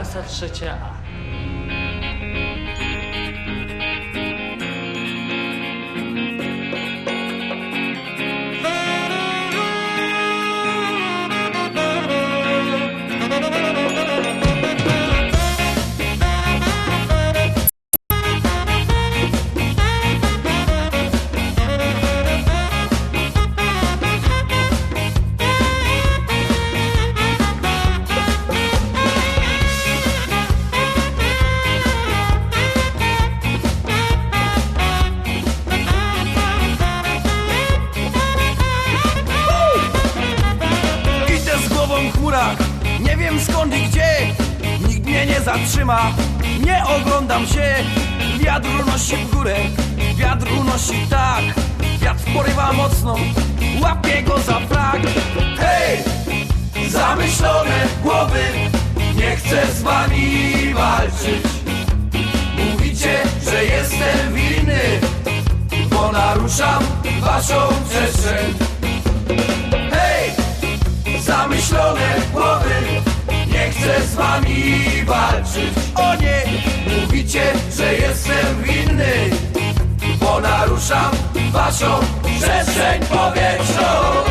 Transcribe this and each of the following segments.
我少吃点啊。Wiem skąd i gdzie. Nikt mnie nie zatrzyma, nie oglądam się. Wiatr unosi w górę, wiatr unosi tak. Wiatr porywa mocno, łapię go za frak. Hej, zamyślone głowy, nie chcę z wami walczyć. Mówicie, że jestem winny, bo naruszam waszą przestrzeń. Hej! zamyślone głowy Chcę z wami walczyć O nie! Mówicie, że jestem winny Bo naruszam waszą przestrzeń powietrzną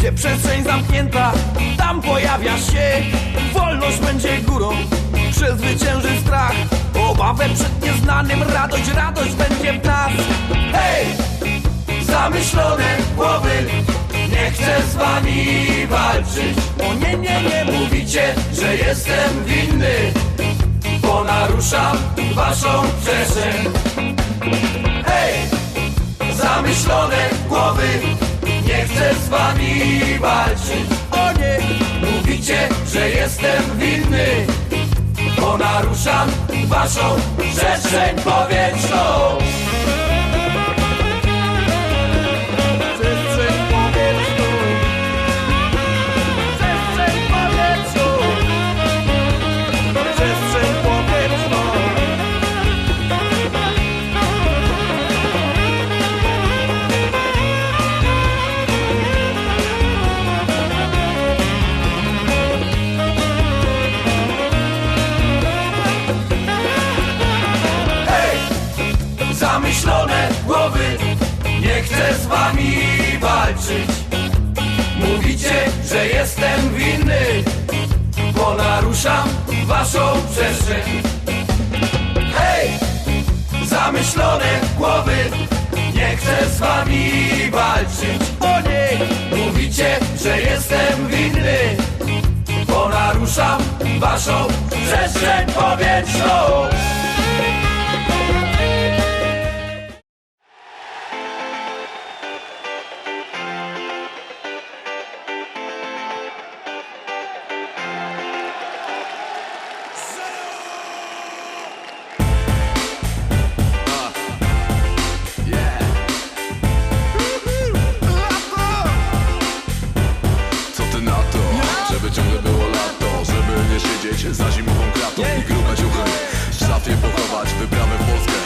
Gdzie przestrzeń zamknięta, tam pojawia się. Wolność będzie górą, przezwycięży strach. Obawę przed nieznanym, radość, radość będzie w nas. Hej! Zamyślone głowy, nie chcę z wami walczyć. O nie, nie, nie mówicie, że jestem winny Bo naruszam waszą przestrzeń. Hej! zamyślone głowy Nie chcę z wami walczyć. O nie, mówicie, że jestem winny Bo naruszam waszą przestrzeń powietrzną Bo naruszam waszą przestrzeń Hej! Zamyślone głowy Nie chcę z wami walczyć O! Mówicie, że jestem winny Bo naruszam waszą przestrzeń powietrzną za zimową kratą I grube ciuchy w szafie pochować Wyprawę w Polskę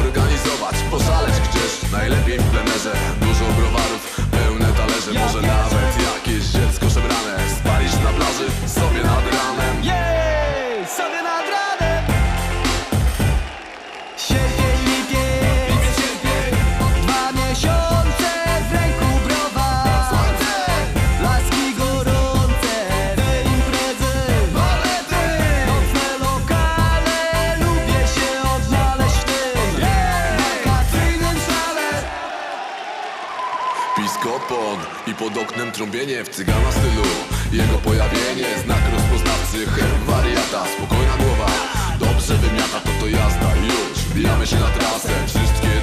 organizować Poszaleć gdzieś, najlepiej w plenerze pod oknem trąbienie w cygana stylu. Jego pojawienie, znak rozpoznawcy Herb wariata, spokojna głowa Dobrze wymiata, to to jazda. Już, wbijamy się na trasę Wszystkie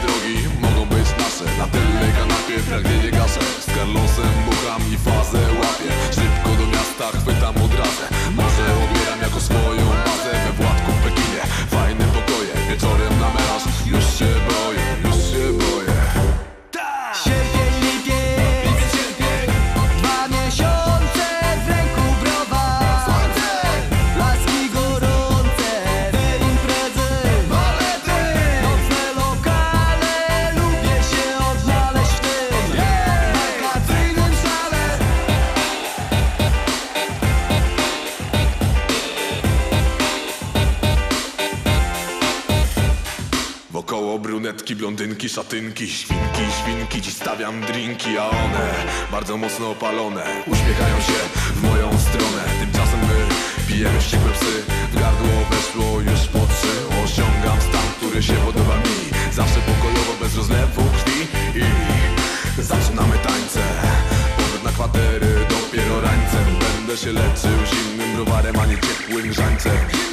szatynki, świnki, świnki. Dziś stawiam drinki, a one bardzo mocno opalone. Uśmiechają się w moją stronę. Tymczasem my pijemy wściekłe psy. W gardło weszło już po trzy. Osiągam stan, który się podoba mi. Zawsze pokojowo, bez rozlewu krwi. I zaczynamy tańce. Powrót na kwatery dopiero rańcem Będę się leczył zimnym browarem, a nie ciepłym grzańcem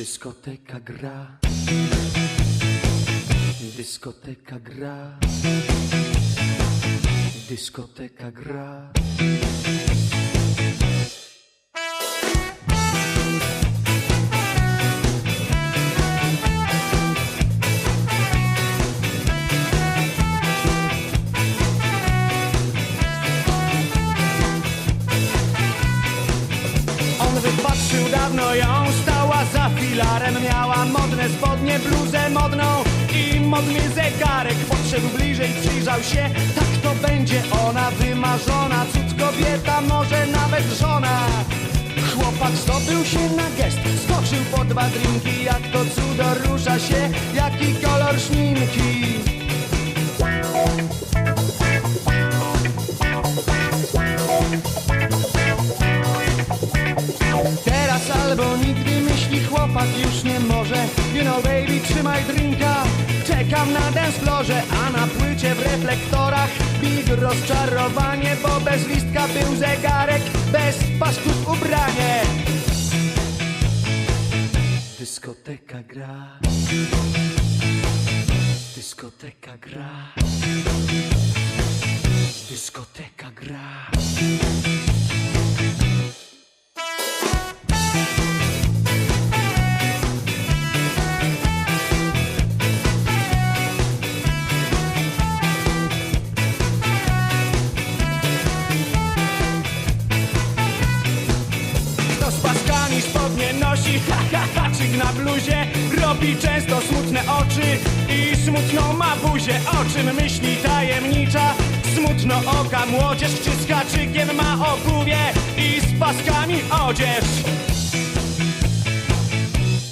Dyskoteka gra. Dyskoteka gra. Dyskoteka gra. On wypatrzył dawno ją, filarem Miała modne spodnie, bluzę modną i modny zegarek. Podszedł bliżej, przyjrzał się, tak to będzie ona Wymarzona, cud kobieta, może nawet żona. Chłopak zdobył się na gest, skoczył po dwa drinki. Jak to cudo rusza się, jaki kolor szminki Czekam na dancefloorze, a na płycie w reflektorach. Big rozczarowanie, bo bez listka był zegarek Bez pasków ubranie. Dyskoteka gra. Dyskoteka gra. Dyskoteka gra ha ha haczyk na bluzie Robi często smutne oczy i smutną ma buzię O czym myśli tajemnicza, smutno oka młodzież Czy z haczykiem ma obuwie i z paskami odzież.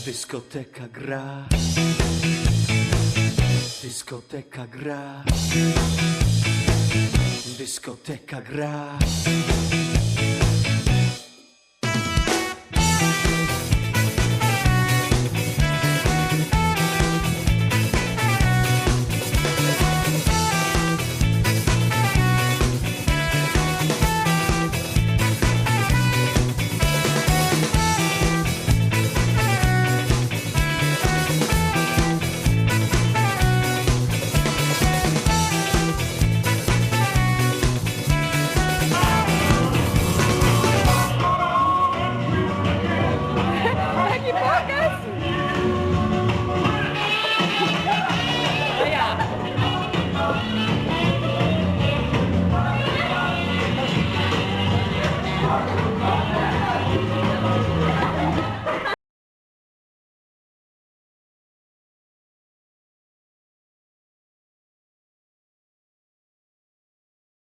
Dyskoteka gra. Dyskoteka gra. Dyskoteka gra